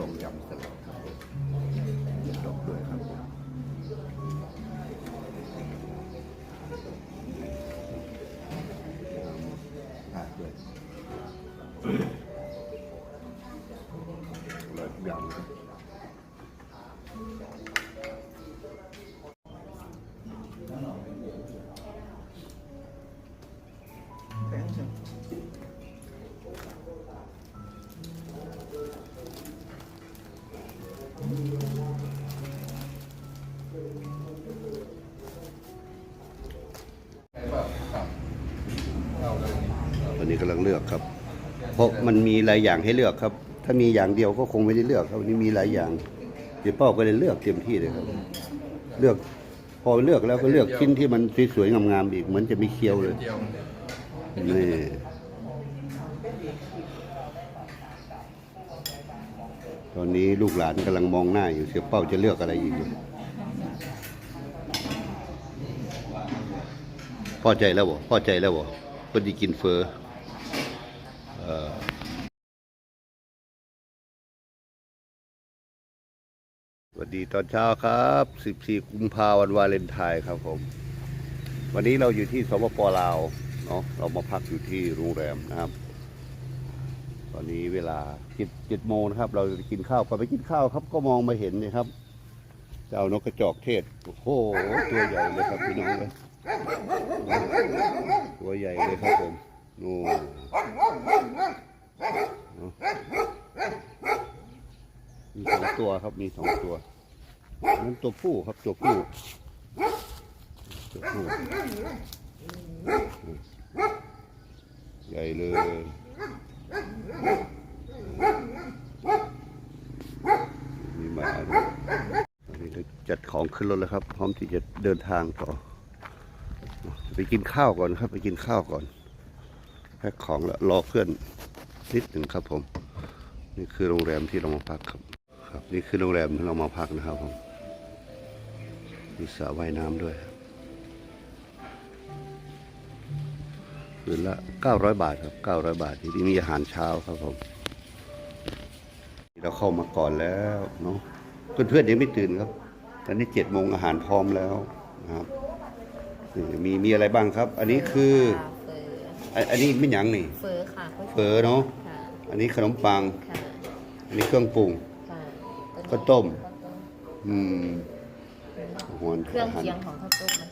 ลงยำสลัดครับผมดอกด้วยครับผม กำลังเลือกครับ เพราะมันมีหลายอย่างให้เลือกครับ ถ้ามีอย่างเดียวก็คงไม่ได้เลือกครับวันนี้มีหลายอย่างเดี๋ยวเป้าก็เลยเลือกเต็มที่เลยครับ เลือกพอเลือกแล้วก็เลือกชิ้นที่มันสวยๆงามๆอีกเหมือนจะมีเคี้ยวเลยเดียวนี่ตอนนี้ลูกหลานกำลังมองหน้าอยู่เสียเป้าจะเลือกอะไรอีกอยู่พอใจแล้วบ่พอใจแล้วบ่คนที่กินเฟอ สวัสดีตอนเช้าครับ 14 กุมภาพันธ์วันวาเลนไทน์ครับผม วันนี้เราอยู่ที่สปปลาวเนาะเรามาพักอยู่ที่โรงแรมนะครับ ตอนนี้เวลาเจ็ดเจ็ดโมงนะครับ เราจะกินข้าวก่อนไปกินข้าวครับ ก็มองมาเห็นนี่ครับเจ้านกกระจอกเทศ โอ้โห ตัวใหญ่เลยครับพี่น้องเลยตัวใหญ่เลยครับผม มีสองตัวครับมีสองตัวนั่นตัวผู้ครับตัวผู้ตัวผู้ใหญ่เลยมีหมาด้วยตอนนี้จัดของขึ้นรถแล้วครับ พร้อมที่จะเดินทางต่อ ไปกินข้าวก่อนครับ ไปกินข้าวก่อน แพ็คของแล้วรอเพื่อนนิดหนึ่งครับผม นี่คือโรงแรมที่เรามาพักครับครับ นี่คือโรงแรมที่เรามาพักนะครับผมมีสระว่ายน้ำด้วยคืนละ 900 บาทครับ 900 บาท ที่มีอาหารเช้าครับผม เราเข้ามาก่อนแล้วเนาะเพื่อนๆยังไม่ตื่นครับ ตอนนี้เจ็ดโมงอาหารพร้อมแล้วนะครับ มีมีอะไรบ้างครับ อันนี้คือ ออันอันนี้ไม่หยังนี่ เฟอค่ะเฟอเนาะ ค่ะอันนี้ขนมปัง ค่ะอันนี้เครื่องปรุง ค่ะข้าวต้ม อืมหวนเครื่องาหาเคียงของข้าวต้มนะ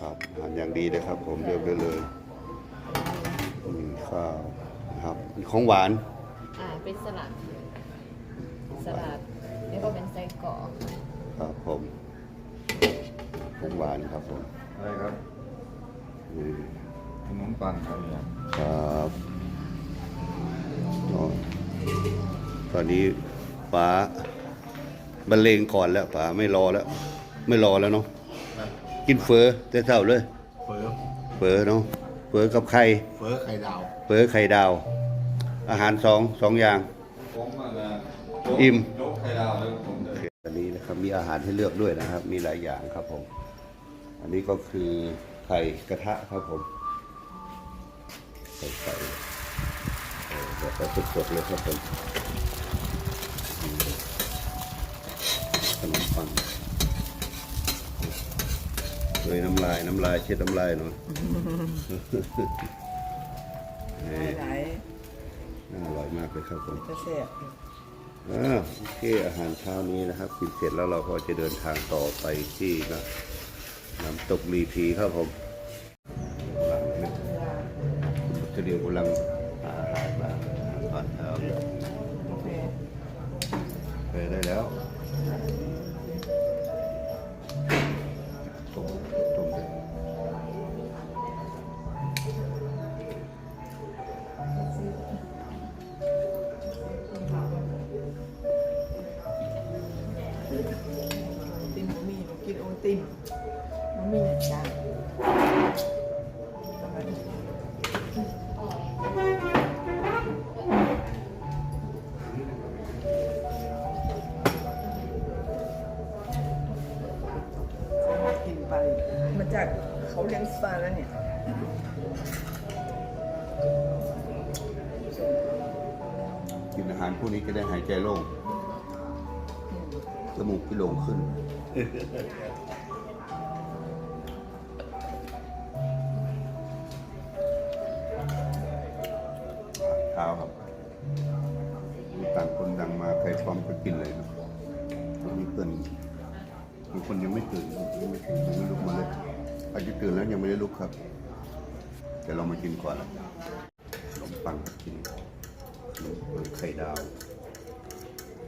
ครับอาหารอย่างดีเลยครับ ผมเลือกได้เลยมีข้าวนะครับมีของหวานอ่าเป็นสลัดสลัดแล้วก็เป็นไส้กรอกครับผมของหวานครับผม อะไรครับนี่ ขนมปังครับเนี่ยครับอ๋อตอนนี้ป๋าบรรเลงก่อนแล้วป๋าไม่รอแล้ว ไม่รอแล้วเนาะกินเฟอแต่เช้าเลย เฟอเฟอเนาะเฟอกับไข่เฟอไข่ดาวเฟอไข่ดาว อาหารสองสองอย่างผมอะนะอิ่มยกไข่ดาวเลยผมเลยอันนี้นะครับมีอาหารให้เลือกด้วยนะครับ มีหลายอย่างครับผม อันนี้ก็คือไข่กระทะครับผม ใส่ไข่เออแบบสดๆเลยครับผมอืมขนมปังเลยน้ำลายน้ำลายเช็ดน้ำลายหน่อยนี่หลายน่าอร่อยมากเลยครับผมๆจะแซ่บอ่าโอเคอาหารเช้านี้นะครับกินเสร็จแล้วเราก็จะเดินทางต่อไปที่นะน้ำตกลีพีครับผม จะเดียวกำลัง เขาเลี้ยงสปาแล้วเนี่ยกินอาหารพวกนี้จะได้หายใจโล่งจมูกที่โล่งขึ้นเช้าครับ ครับเดี๋ยวเรามากินก่อนละขนมปังกินขนมปังไข่ดาว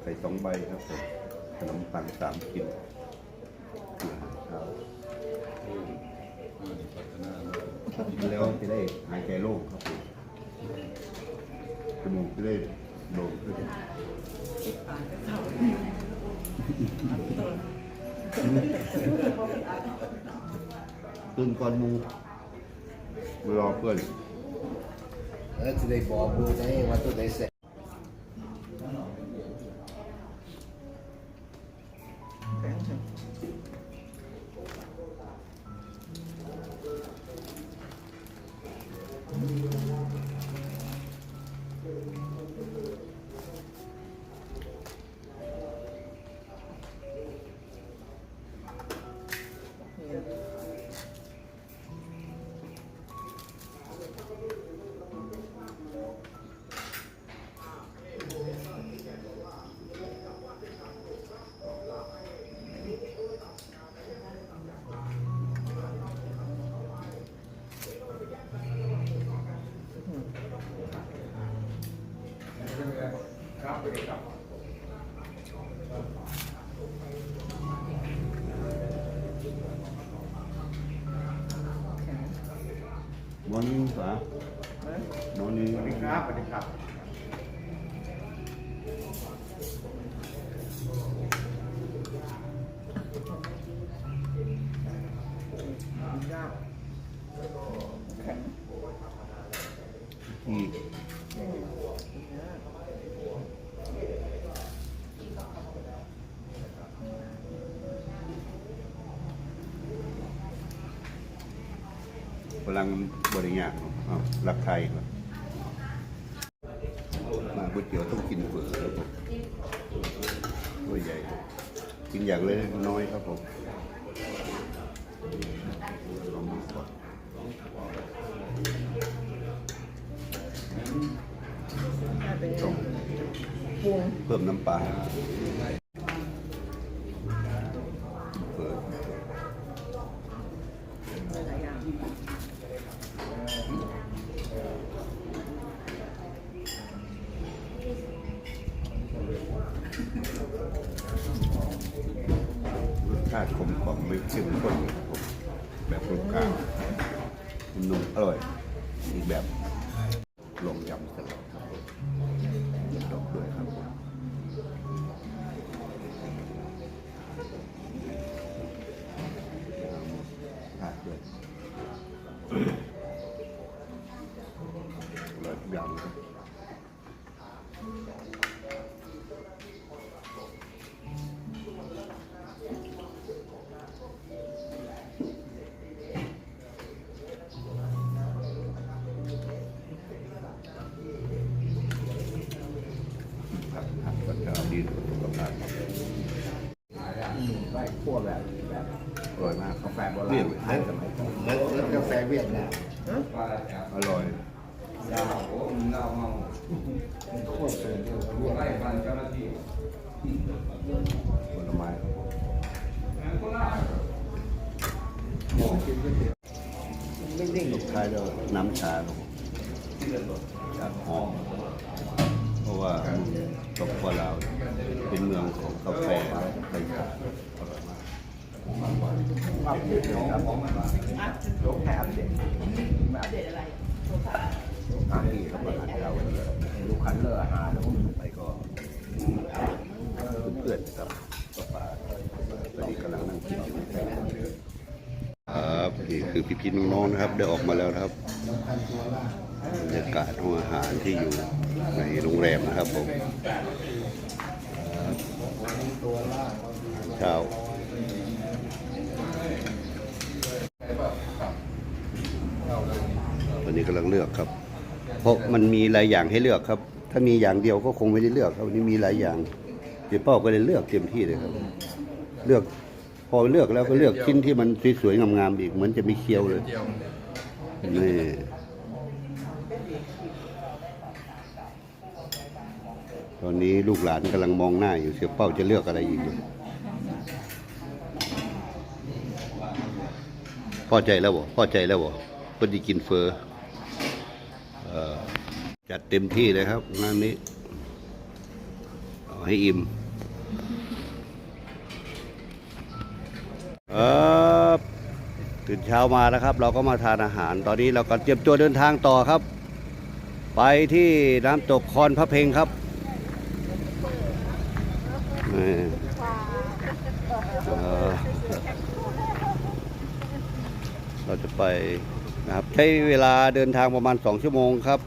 ไข่สองใบครับผมขนมปังสามกินเกลือเช้ากินแล้วจะได้หายใจโล่งครับผมจมูกจะได้โล่งขึ้น ตื่นก่อนหมูรอเพื่อน แล้วจะได้บอกดูได้ว่าตัวไหนเสร็จ มอนิ่งสาเอ้ยมอนิ่งสวัสดีครับสวัสดีครับยาก พลังบริญญาอ้าวรักไทยครับมาก๋วยเตี๋ยวต้องกินเผือครับผมถ้วยใหญ่ กินอย่างเล็กน้อยครับผมลองดูก่อนให้เป็นต้องปรุงเพิ่มน้ำปลา แบบกรุบกลางนุ่มอร่อย อีกแบบลงยำสลัดครับผมด เวียดนามอร่อยยาวโอ้ผมเล่าเมาคั่วเกินเดียวเวียดไล่นามฟันเจ้าหน้าที่ผลไม้ครับผมงั้นก็ล่ากินก๋วยเตี๋ยวไม่นิ่งตบท้ายด้วยน้ำชาครับผมชาหอมเพราะว่าตบว่าเราวเป็นเมืองของกาแฟไทยชาอร่อยมาก ความเด็ดเลยครับยกแถมเด็ดมาเด็ดอะไรอาที่เขามาหาเราลูกคันเลอร์หาแล้วก็ไปก็เพื่อนครับก็ป่าตอนนี้กำลังนั่งกินนแคมป์ครับนี่คือพี่ๆน้องๆนะครับ ได้ออกมาแล้วนะครับบรรยากาศห้องอาหารที่อยู่ในโรงแรมนะครับผมตัวล่าเช้าวันนี้ กำลังเลือกครับ เพราะมันมีหลายอย่างให้เลือกครับ ถ้ามีอย่างเดียวก็คงไม่ได้เลือกครับวันนี้มีหลายอย่างเจ๊เป้าก็เลยเลือกเต็มที่เลยครับ เลือกพอเลือกแล้วก็เลือกชิ้นที่มันสวยๆงามๆอีกเหมือนจะมีเคี้ยวเลยนี่ตอนนี้ลูกหลานกำลังมองหน้าอยู่เสียเป้าจะเลือกอะไรอีกอยู่พอใจแล้วบ่พอใจแล้วบ่เพิ่นสิกินเฟอเอ่อ จัดเต็มที่เลยครับงานนี้เอาให้อิ่มเออตื่นเช้ามาแล้วครับ เราก็มาทานอาหาร ตอนนี้เราก็เตรียมตัวเดินทางต่อครับ ไปที่น้ำตกคอนพระเพงครับเเราจะไป นะครับใช้เวลาเดินทางประมาณ 2 ชั่วโมงครับ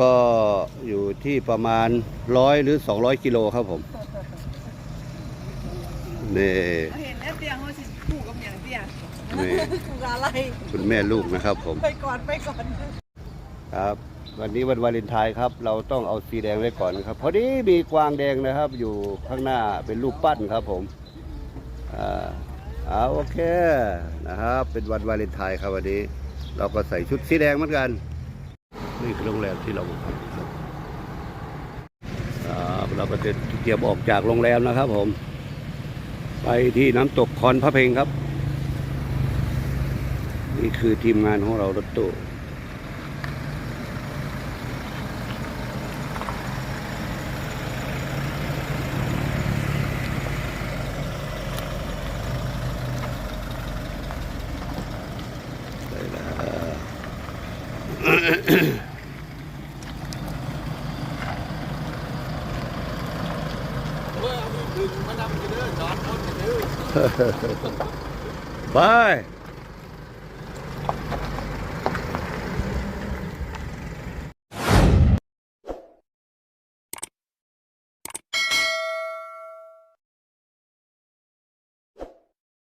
ก็อยู่ที่ประมาณร้อยหรือ 200 กิโลครับผมนี่เห็นแล้วเตียงเขาสิคู่กับอย่างเตียงนี่คู่กับอะไรคุณแม่ลูกนะครับผม ไปก่อนไปก่อนครับ วันนี้วันวาเลนไทน์ครับ เราต้องเอาสีแดงไว้ก่อนนะครับพอดีมีกวางแดงนะครับ อยู่ข้างหน้าเป็นรูปปั้นครับผมอ่า เอาโอเคนะครับ เป็นวันวาเลนไทน์ครับวันนี้ เราก็ใส่ชุดสีแดงเหมือนกัน นี่คือโรงแรมที่เราพักครับครับเราก็จะเตรียมออกจากโรงแรมนะครับผม ไปที่น้ำตกคอนพระเพงครับ นี่คือทีมงานของเรารถตู้ ได้แล้ว ไป